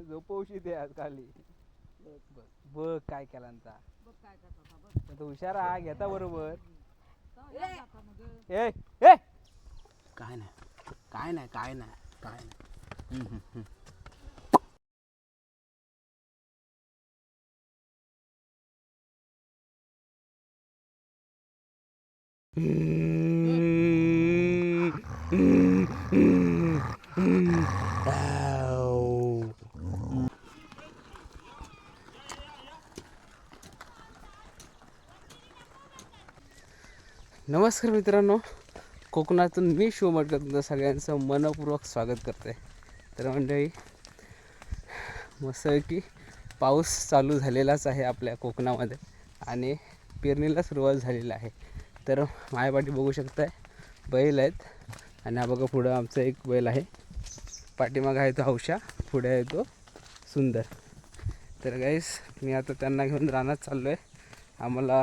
झोपवशी दे आज खाली. बघ काय केला आता तो हुशार हा घेता बरोबर. ए ए. काय नाही. काय नाही काय नाही काय नाही. हम्म, हम्म, हम्म. नमस्कार मित्रांनो. कोकणातून मी शिवमटकर तुमचं सगळ्यांचं मनपूर्वक स्वागत करते तर मंडळी मस्त की पाऊस चालू झालेलाच आहे आपल्या कोकणामध्ये आणि पेरणीला सुरुवात झालेली आहे. तर मायापाठी बघू शकताय बैल आहेत. आणि हा बघा पुढं आमचं एक बैल आहे. पाठीमागं आहे तो हौशा पुढे आहे तो सुंदर. तर गाईस मी आता त्यांना घेऊन रानात चाललो आहे आम्हाला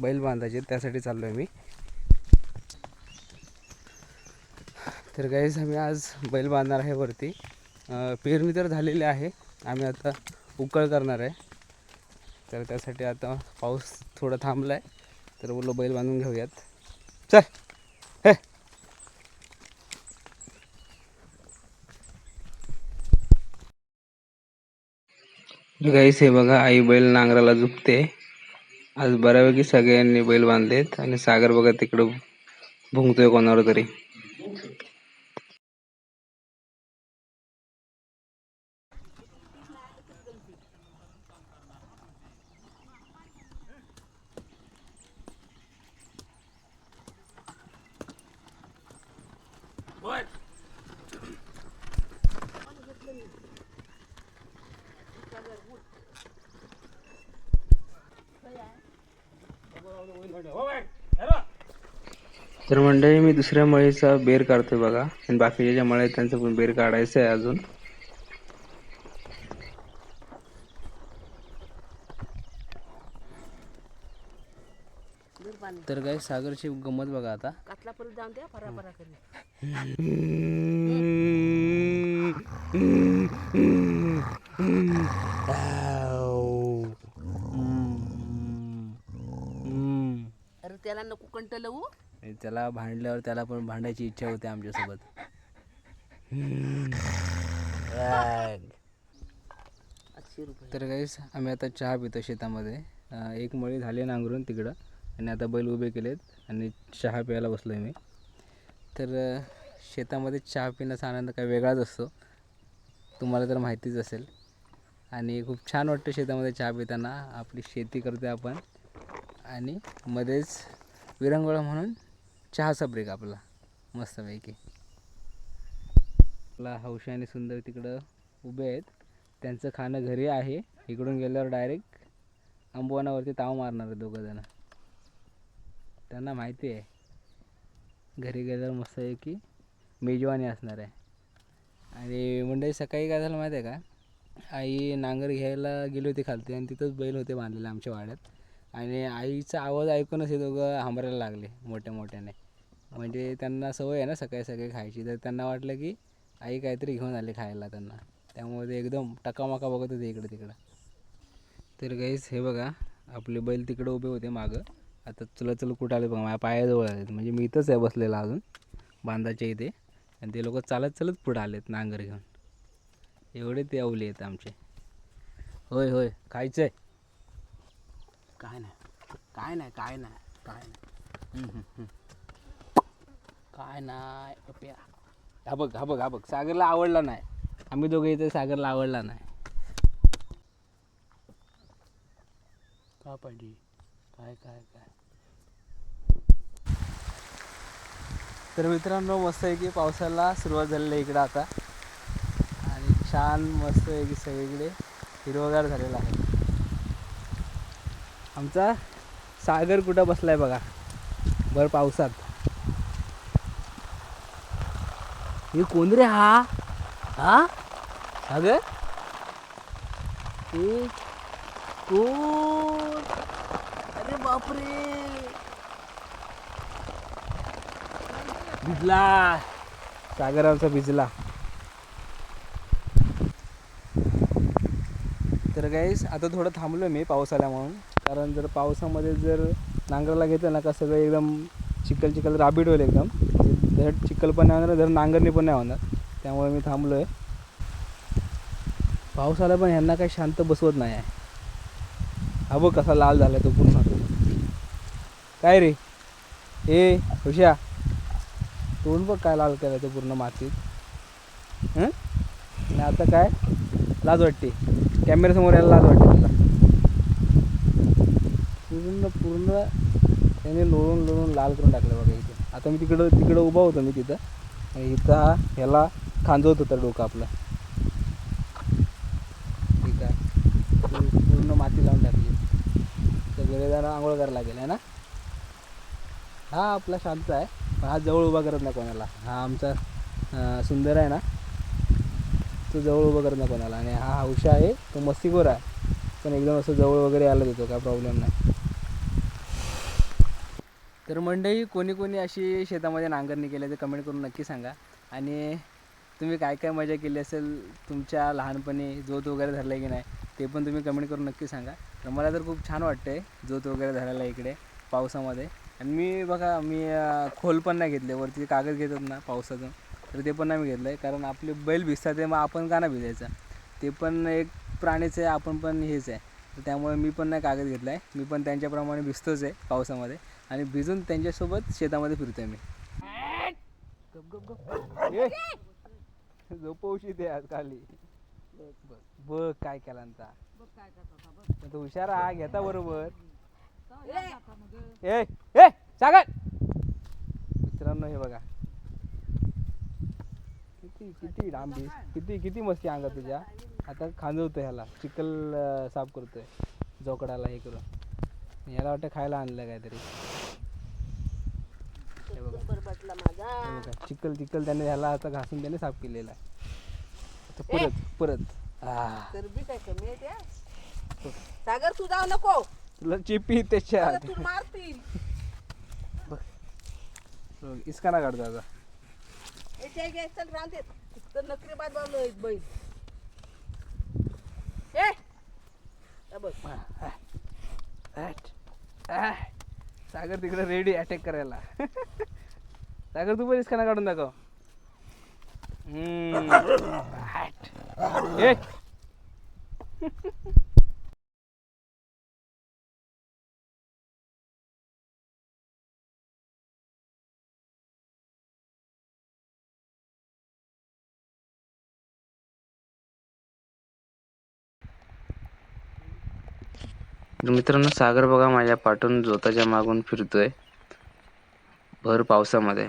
बैल बांधायचे त्यासाठी चाललो आहे मी. तर गाईस आम्ही आज बैल बांधणार आहे वरती. पेरणी तर झालेली आहे. आम्ही आता उकळ करणार आहे. तर त्यासाठी आता पाऊस थोडा थांबला आहे तर बोललो बैल बांधून घेऊयात. चल हे! गाईस हे बघा आई बैल नांगराला झुकते. आज बऱ्यापैकी सगळ्यांनी बैल बांधलेत आणि सागर बघा तिकडं भुंकतोय कोणावर तरी. तर मंडळी मी दुसऱ्या मळीचा बेर काढतोय बघा. आणि बाकीच्या ज्या मळे आहेत त्यांचं पण बेर काढायचं आहे अजून. तर काय सागरची गंमत बघा आता. जाऊन द्या फरा फरा करी अरे त्याला लावू? त्याला भांडल्यावर त्याला पण भांडायची इच्छा होते आमच्यासोबत. आठशे रुपये. तर गाईस आम्ही आता चहा पितो शेतामध्ये. अं, एक मळी झाली नांगरून तिकडं. आणि आता बैल उभे केलेत आणि चहा प्यायला बसलो आहे मी. तर अं, शेतामध्ये चहा पिण्याचा आनंद काही वेगळाच असतो. तुम्हाला तर माहितीच असेल. आणि खूप छान वाटतं शेतामध्ये चहा पिताना. आपली शेती करतो आपण. आणि मध्येच विरंगुळा म्हणून चहाचा ब्रेक आपला. मस्तपैकी. आपला हौशी आणि सुंदर तिकडं उभे आहेत. त्यांचं खाणं घरी आहे. इकडून गेल्यावर डायरेक्ट अंबुवनावरती ताव मारणार आहे दोघं जण. त्यांना माहिती आहे. घरी गेल्यावर मस्त आहे की मेजवानी असणार आहे. आणि मंडळी सकाळी काय झालं माहिती आहे का? आई नांगर घ्यायला गेली होती खालती आणि तिथंच बैल होते बांधलेले आमच्या वाड्यात. आणि आईचा आवाज ऐकूनच हे दोघं हांबरायला लागले मोठ्या मोठ्याने. म्हणजे त्यांना सवय आहे ना सकाळी सकाळी खायची. तर त्यांना वाटलं की आई काहीतरी घेऊन आली खायला त्यांना. त्यामुळे ते एकदम टकामका बघत होते इकडं तिकडं. तर गाईस हे बघा आपले बैल तिकडं उभे होते मागं. आता चल चल कुठं आले बघा माझ्या पायाजवळ आलेत. म्हणजे मी इथंच आहे बसलेला अजून बांधाच्या इथे. आणि ते लोक चालत चालत पुढं आलेत नांगर घेऊन. एवढे ते अवले आहेत आमचे. होय होय खायचं आहे काय नाही. काय नाही काय नाही काय नाही. काय नाही पप्या. हा बघ हा बघ हा बघ. सागरला आवडला नाही. आम्ही दोघे इथे सागरला आवडला नाही. का पाहिजे काय काय काय? तर मित्रांनो मस्त आहे की पावसाला सुरुवात झालेली आहे इकडं आता. आणि छान मस्त आहे की सगळीकडे हिरवगार झालेला आहे. आमचा सागर कुठं बसला आहे बघा. भर पावसात. हे कोण रे हा? हा? सागर? अरे बापरे! भिजला. सागर आमचा भिजला. तर गाईस आता थोडं थांबलो मी पाऊस आल्या म्हणून कारण जर पावसामध्ये जर नांगराला घेतलं ना का सगळं एकदम चिखल चिखल राबीट होईल एकदम. धड चिखल पण नाही होणार धड नांगरणी पण नाही होणार. त्यामुळे मी थांबलो आहे पावसाला पण ह्यांना काही शांत बसवत नाही आहे. हा बघ कसा लाल झाला तो पूर्ण. काय रे? ए हुशा तोंड बघ काय लाल केलं तो पूर्ण मातीत. आणि आता काय? लाज वाटते. कॅमेऱ्यासमोर यायला लाज वाटते तुला. पूर्ण पूर्ण त्याने लोळून लोळून लाल करून टाकलं बघा इथे. आता मी तिकडं तिकडं उभा होतो मी तिथं. इथं हा ह्याला खांजवत होता डोकं आपलं. ठीक आहे पूर्ण माती लावून टाकली. तर घरी आंघोळ करायला लागेल आहे ना? हा आपला शांत आहे. पण हा जवळ उभा करत नाही कोणाला. हा आमचा सुंदर आहे ना? तो जवळ उभं करत नाही कोणाला. आणि हा हौशा आहे तो मस्तीखोर आहे. पण एकदम असं जवळ वगैरे आलं देतो काय प्रॉब्लेम नाही. तर मंडळी कोणी कोणी अशी शेतामध्ये नांगरणी केली ते कमेंट करून नक्की सांगा. आणि तुम्ही काय काय मजा केली असेल तुमच्या लहानपणी जोत वगैरे धरलं की नाही ते पण तुम्ही कमेंट करून नक्की सांगा. तर मला तर खूप छान वाटतं आहे जोत वगैरे धरायला इकडे पावसामध्ये. आणि मी बघा मी खोल पण नाही घेतले वरती कागद घेतात ना पावसाचं तर ते पण नाही मी घेतलं आहे कारण आपले बैल भिजतात ते मग आपण का नाही भिजायचं? ते पण एक प्राणीच आहे आपण पण हेच आहे. तर त्यामुळे मी पण नाही कागद घेतला आहे मी पण त्यांच्याप्रमाणे भिजतोच आहे पावसामध्ये. आणि भिजून त्यांच्यासोबत शेतामध्ये फिरतोय मी. गप गप गप ए! झोपवशी ते आज खाली. बघ काय केला तो हुशार हा घेता बरोबर. ए ए सागर! मित्रांनो हे बघा. किती किती लांबी किती किती मस्ती अंगात तुझ्या आता खांदवतोय ह्याला. चिखल साफ करतोय. जोकडाला हे करून. याला वाटतं खायला आणलं काहीतरी. माझा. बघा चिखल चिखल त्याने ह्याला आता घासून त्याने साफ केलेला आहे. आता परत परत. आ. चरबी काय कमी आहे त्या? सागर तू जाऊ नको. तुला चिपी त्याच्या तू मारतील. इसका ना काढतो आता चल तर नकरी बाद बाबलो बैल. ए! हे बघ. सागर तिकडे रेडी अटॅक करायला. सागर तू पण इसकाना काढून दाखव. हम्म. ए तर मित्रांनो सागर बघा माझ्या पाठून जोताच्या मागून फिरतोय. भर पावसामध्ये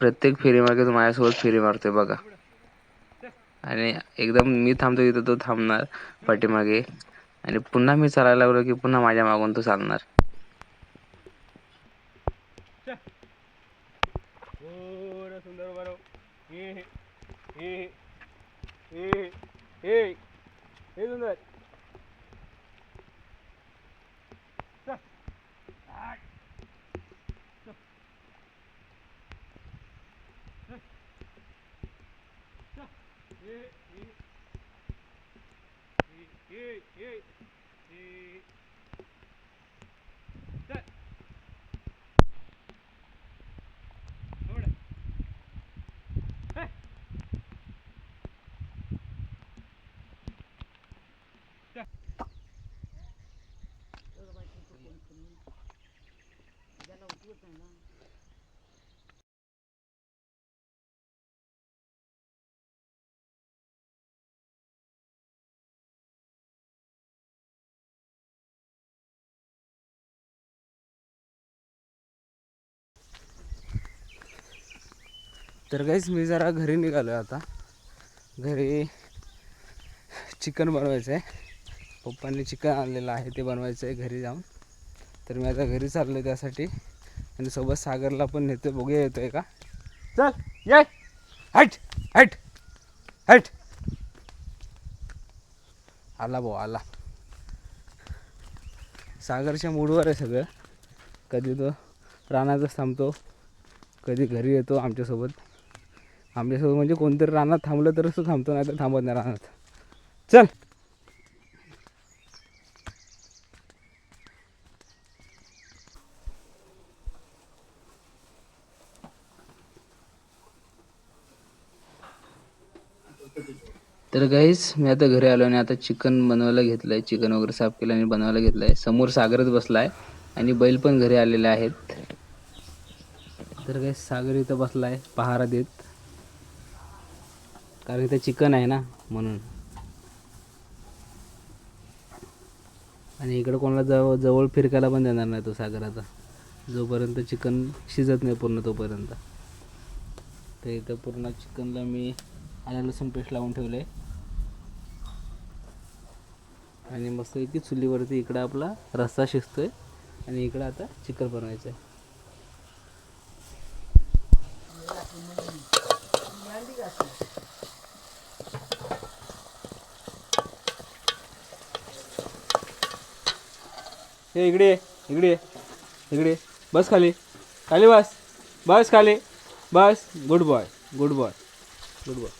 प्रत्येक फेरीमागे तो माझ्यासोबत फेरी मारतोय बघा आणि एकदम मी थांबतो तिथं तो थांबणार पाठीमागे आणि पुन्हा मी चालायला लागलो की पुन्हा माझ्या मागून तो चालणार सुंदर बरो हे तर काहीच मी जरा घरी निघालो आता. घरी चिकन बनवायचं आहे पप्पांनी चिकन आणलेलं आहे ते बनवायचं आहे घरी जाऊन. तर मी आता घरी चाललो आहे त्यासाठी. आणि सोबत सागरला पण नेतो बघूया येतोय का? चल ये. हट हट हट. आला भाऊ आला. सागरच्या मूडवर आहे सगळं. कधी तो रानातच थांबतो कधी घरी येतो आमच्यासोबत. आमच्यासोबत म्हणजे कोणतरी रानात थांबलं तरच तो थांबतो नाही तर थांबत नाही रानात. चल. तर गाईस मी आता घरी आलो आणि आता चिकन बनवायला घेतलं आहे चिकन वगैरे साफ केलं आणि बनवायला घेतलं आहे समोर सागरच बसला आहे आणि बैल पण घरी आलेले आहेत. तर काही सागर इथं बसला आहे पहारा देत. कारण ते चिकन आहे ना म्हणून. आणि इकडं कोणाला जवळ जवळ फिरकायला पण देणार नाही तो सागराचा जोपर्यंत चिकन शिजत नाही पूर्ण तोपर्यंत. तर इथं पूर्ण चिकनला मी आल्या लसूण पेस्ट लावून ठेवलं आहे आणि मस्त की चुलीवरती इकडं आपला रस्सा शिजतोय. आणि इकडं आता चिकन बनवायचं आहे हे इकडे ये, इकडे इकडे बस खाली. खाली बस. बस खाली. बस. Good boy good boy good boy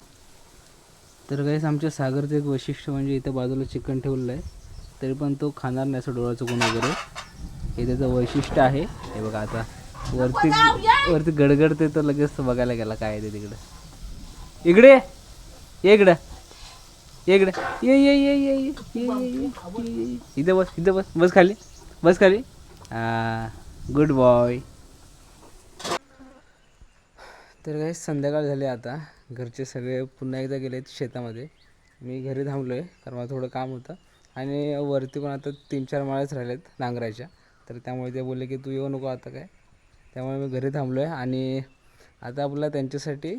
तर काहीच आमच्या सागरचं एक वैशिष्ट्य म्हणजे इथं बाजूला चिकन ठेवलं आहे. तरी पण तो खाणार नाही असं डोळ्याचं चुकून वगैरे. हे त्याचं वैशिष्ट्य आहे. हे बघा आता. वरती वरती गडगडते तर लगेच बघायला गेला काय आहे ते तिकडं. इकडे ये. इकडं. ये इकडं. ये ये, ये, ये, ये. इथं बस इथं बस. बस खाली. बस खाली? गुड बॉय तर काही संध्याकाळ झाली आता. घरचे सगळे पुन्हा एकदा गेलेत शेतामध्ये. मी घरी थांबलो आहे कारण मला थोडं काम होतं. आणि वरती पण आता तीन चार माळ्याच राहिलेत नांगरायच्या. तर त्यामुळे ते बोलले की तू येऊ नको आता काय? त्यामुळे मी घरी थांबलो आहे आणि आता आपल्याला त्यांच्यासाठी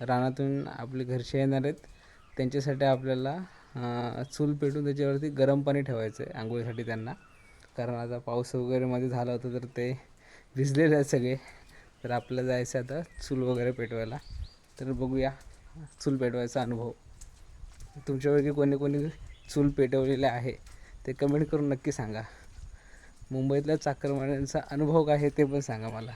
रानातून आपले घरचे येणार आहेत. त्यांच्यासाठी आपल्याला चूल पेटून त्याच्यावरती गरम पाणी ठेवायचं आहे आंघोळीसाठी त्यांना. कारण आता पाऊस वगैरे मध्ये झाला होता तर ते भिजलेले आहेत सगळे. तर आपल्याला जायचं आता चूल वगैरे पेटवायला. तर बघूया चूल पेटवायचा अनुभव. तुमच्यापैकी कोणी कोणी चूल पेटवलेले आहे ते कमेंट करून नक्की सांगा. मुंबईतल्या चाकरमान्यांचा अनुभव काय आहे ते पण सांगा मला.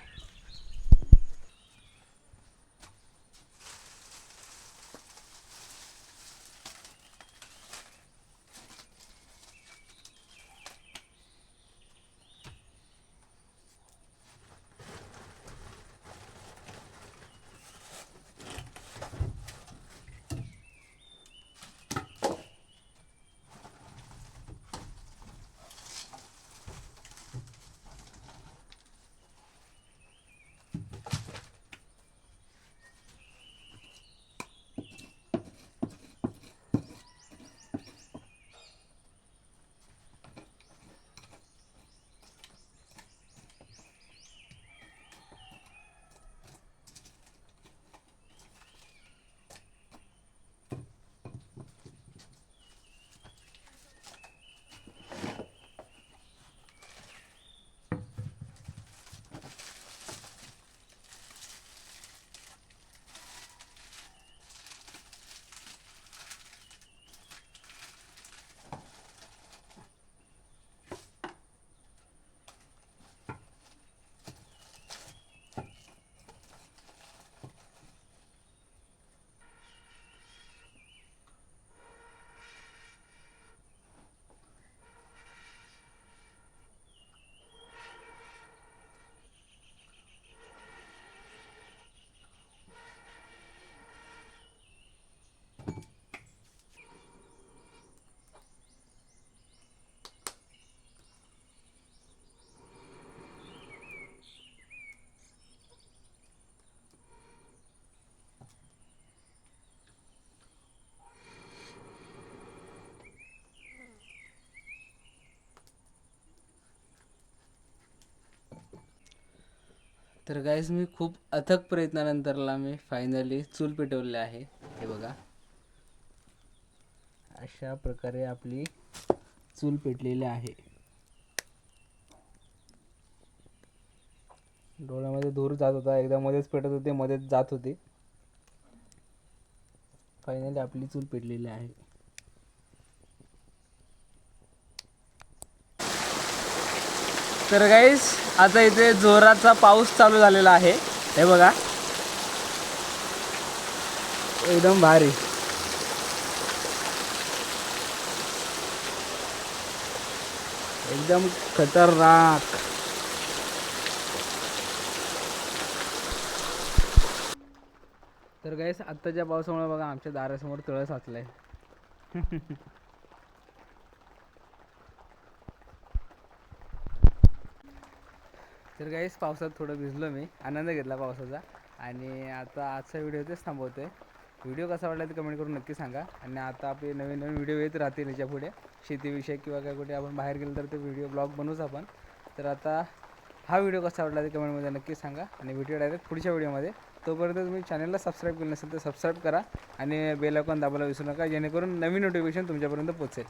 तर गाईज मी खूप अथक प्रयत्नानंतरला मी फायनली चूल पेटवली आहे. हे बघा. अशा प्रकारे आपली चूल पेटलेली आहे. डोळ्यामध्ये धूर जात होता. एकदा मध्येच पेटत होते मध्येच जात होते. फायनली आपली चूल पेटलेली आहे. तर गाईज आता इथे जोराचा पाऊस चालू झालेला आहे. हे बघा. एकदम भारी. एकदम खतरनाक. तर गाईस आत्ताच्या पावसामुळे बघा आमच्या दारासमोर तळं साचलं तर गाईस पावसात थोडं भिजलो मी. आनंद घेतला पावसाचा. आणि आता आजचा व्हिडिओ तेच थांबवतोय. व्हिडिओ कसा वाटला ते कमेंट करून नक्की सांगा. आणि आता आपले नवीन नवीन व्हिडिओ येत राहतील याच्यापुढे. शेतीविषयी किंवा काय कुठे आपण बाहेर गेलो तर ते व्हिडिओ ब्लॉग बनवूच आपण. तर आता हा व्हिडिओ कसा वाटला ते कमेंटमध्ये नक्की सांगा. आणि व्हिडिओ डायरेक्ट पुढच्या व्हिडिओमध्ये तोपर्यंत तुम्ही चॅनलला सबस्क्राईब केलं नसेल तर सबस्क्राईब करा. आणि बेल आयकॉन दाबायला विसरू नका. जेणेकरून नवीन नोटिफिकेशन तुमच्यापर्यंत पोहोचेल.